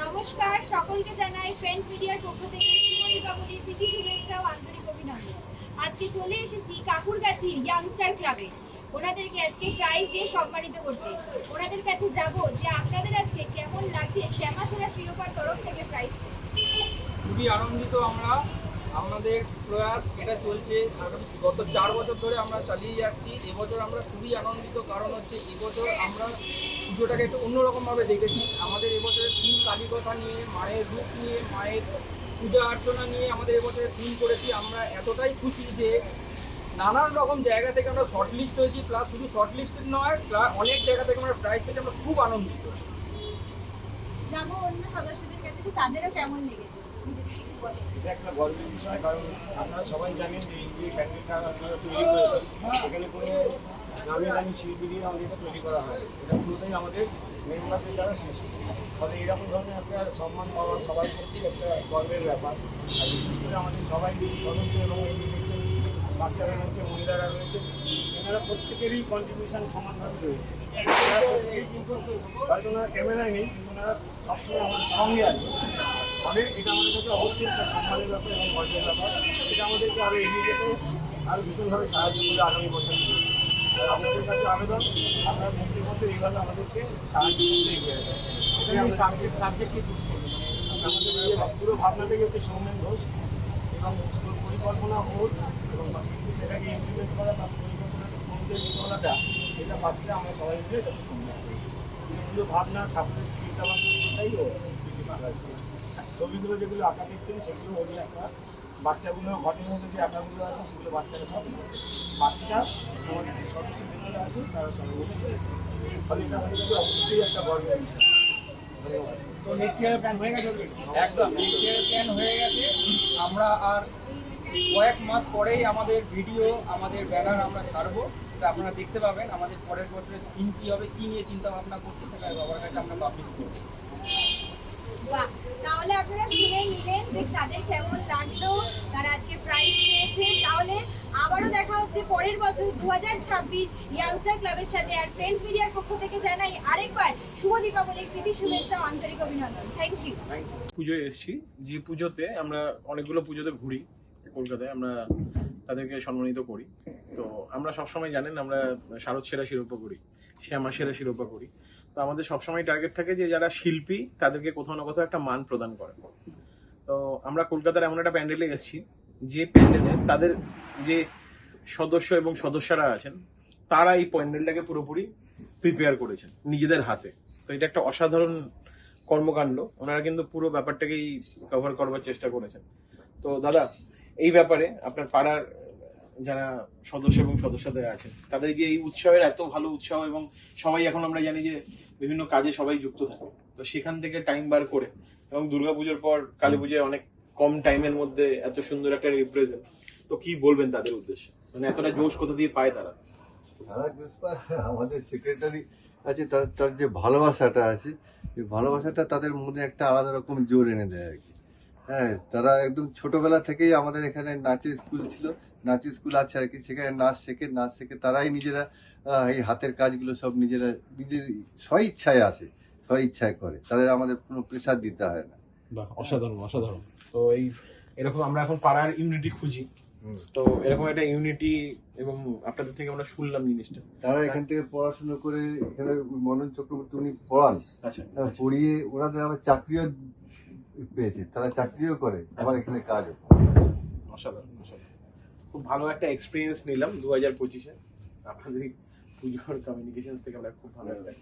নমস্কার, সকলকে জানাই ফ্রেন্ডস মিডিয়ার পক্ষ থেকে দীপাবলির প্রীতি, শুভেচ্ছা ও আন্তরিক অভিনন্দন। আজকে চলে এসেছি কাকুরগাছির ইয়াংস্টার ক্লাবে ওনাদেরকে আজকে প্রাইজ দিয়ে সম্মানিত করতে। ওনাদের কাছে যাব যে আপনাদের আজকে কেমন লাগছে শ্যামা সেরা শিরোপার তরফ থেকে প্রাইজ খুবই আনন্দিত আমরা। আমাদের প্রয়াস, এটা চলছে গত চার বছর ধরে আমরা চালিয়ে যাচ্ছি। এবছর আমরা খুবই আনন্দিত, কারণ হচ্ছে এবছর আমরা পুজোটাকে একটু অন্যরকমভাবে দেখেছি। আমাদের এবছরের থিম কালীকথা নিয়ে, মায়ের রূপ নিয়ে, মায়ের পূজা অর্চনা নিয়ে আমাদের এবছরে থিম করেছি। আমরা এতটাই খুশি যে নানান রকম জায়গা থেকে আমরা শর্ট লিস্ট হয়েছি। প্লাস শুধু শর্ট লিস্টেড নয় প্লাস অনেক জায়গা থেকে আমরা প্রাইজ পেয়েছি। আমরা খুব আনন্দিত। যাব অন্য সদস্যদের কাছে, তাদেরও কেমন লেগেছে। এটা একটা গর্বের বিষয়, কারণ আপনারা সবাই জানেন যে এই যে প্যান্ডেলটা আপনারা তৈরি করেছেন, এখানে কোনো নামি দামি শিল্পী দিয়ে আমাদেরকে তৈরি করা হয়। এটা পুরোটাই আমাদের মেম্বারদের দ্বারা সৃষ্টি ফলে এরকম ধরনের একটা সম্মান পাওয়া সবার প্রতি একটা গর্বের ব্যাপার। আর বিশেষ করে আমাদের সবাই সদস্য এবং এই বাচ্চারা রয়েছে, মহিলারা রয়েছে, এনারা প্রত্যেকেরই কন্ট্রিবিউশন সমানভাবে রয়েছে। কিন্তু হয়তো ওনারা ক্যামেরায় নেই ওনারা সবসময় আমাদের সঙ্গে আছে। ফলে এটা আমাদের কাছে অবশ্যই একটা সম্মানের ব্যাপার এবং গর্বের ব্যাপার। এটা আমাদেরকে আরও এগিয়ে যেতে আরও ভীষণভাবে সাহায্য করবে আগামী বছর আমাদের কাছে আবেদন, আপনারা প্রতি বছর এইভাবে আমাদেরকে সাহায্য করতে এগিয়ে এটাই আমাদের সাবজেক্ট সাবজেক্টকে আমাদের পুরো ভাবনাটাই হচ্ছে সৌমেন ঘোষ এবং পরিকল্পনা হোক এবং সেটাকে ইমপ্লিমেন্ট করা বা পরিকল্পনা অনুযায়ী চলাটা এটা ভাবতে আমরা সবাই মিলে এটা ভাবনা, ঠাকুরের চিন্তা ভাবনাটাই ও ছবিগুলো যেগুলো আঁকা দেখছেন সেগুলো ওই আঁকা বাচ্চাগুলো ঘটের মধ্যে যে আঁকাগুলো আছে সেগুলো বাচ্চারা সব। বাকিটা আমাদের যে সদস্যবৃন্দরা আছে তারা সবাই ফলে এটা আমাদের কাছে অবশ্যই একটা গর্বের বিষয় তো নেক্সট ইয়ারের প্ল্যান হয়ে গেছে একদম। নেক্সট ইয়ারের প্ল্যান হয়ে গেছে। আমরা আর কয়েক মাস পরেই আমাদের ভিডিও আমাদের ব্যানার আমরা ছাড়বো। তা আপনারা দেখতে পাবেন আমাদের পরের বছরের থিম কী হবে কী নিয়ে চিন্তা ভাবনা করছি সেটা সবার কাছে আমরা পাবলিশ করব। তাহলে আপনারা শুনেই নিলেন যে তাদের কেমন লাগল, তারা আজকে প্রাইজ পেয়েছে। তাহলে আবারও দেখা হচ্ছে পরের বছর দু হাজার ছাব্বিশ ইয়াংস্টার ক্লাবের সাথে। আর ফ্রেন্ডস মিডিয়ার পক্ষ থেকে জানাই আরেকবার শুভ দীপাবলির প্রীতি, শুভেচ্ছা আন্তরিক অভিনন্দন। থ্যাংক ইউ পুজোয় এসেছি। যে পুজোতে আমরা অনেকগুলো পুজোতে ঘুরি কলকাতায়, আমরা তাদেরকে সম্মানিত করি। তো আমরা সবসময় জানেন আমরা শারদ সেরা শিরোপা করি, শ্যামা সেরা শিরোপা করি। তো আমাদের সবসময় টার্গেট থাকে যে যারা শিল্পী, তাদেরকে কোথাও না কোথাও একটা মান প্রদান করে। তো আমরা কলকাতার এমন একটা প্যান্ডেলে এসেছি, যে প্যান্ডেলে তাদের যে সদস্য এবং সদস্যরা আছেন, তারা এই প্যান্ডেলটাকে পুরোপুরি প্রিপেয়ার করেছেন নিজেদের হাতে। তো এটা একটা অসাধারণ কর্মকাণ্ড। ওনারা কিন্তু পুরো ব্যাপারটাকেই কভার করবার চেষ্টা করেছেন। তো দাদা, এই ব্যাপারে আপনার পাড়ার যারা সদস্য এবং সদস্যদের আছেন তাদের যে এই উৎসবের এত ভালো উৎসাহ এবং সবাই এখন আমরা জানি যে বিভিন্ন কাজে সবাই যুক্ত থাকে। তো সেখান থেকে টাইম বার করে এবং দুর্গাপুজোর পর কালী পুজোয় অনেক কম টাইমের মধ্যে এত সুন্দর একটা রিপ্রেজেন্ট তো কি বলবেন তাদের উদ্দেশ্যে? মানে এতটা জোশ কোথা দিয়ে পায় তারা? আমাদের সেক্রেটারি আছে, তার তার যে ভালোবাসাটা আছে, এই ভালোবাসাটা তাদের মনে একটা আলাদা রকম জোর এনে দেয় আর কি। হ্যাঁ তারা একদম ছোটবেলা থেকেই আমাদের এখানে নাচের স্কুল ছিল নাচের স্কুল আছে আর কি সেখানে নাচ শেখে নাচ শেখে তারাই নিজেরা এই হাতের কাজগুলো সব নিজেরা নিজের স্ব ইচ্ছায় আসে স্ব ইচ্ছায় করে তাদের আমাদের কোনো প্রেশার দিতে হয় না। অসাধারণ অসাধারণ। তো এই এরকম আমরা এখন পাড়ার ইউনিটি খুঁজি। তো এরকম একটা ইউনিটি এবং আপনাদের থেকে আমরা শুনলাম জিনিসটা। তারা এখান থেকে পড়াশুনো করে এখানে মনন চক্রবর্তী উনি পড়ান। আচ্ছা। পড়িয়ে ওনাদের আবার চাকরিও পেয়েছে, তারা চাকরিও করে, আবার এখানে কাজও অসাধারণ খুব ভালো একটা এক্সপিরিয়েন্স নিলাম দু হাজার পঁচিশে। আপনাদের পুজোর কমিউনিকেশন থেকে আমরা খুব ভালো একটা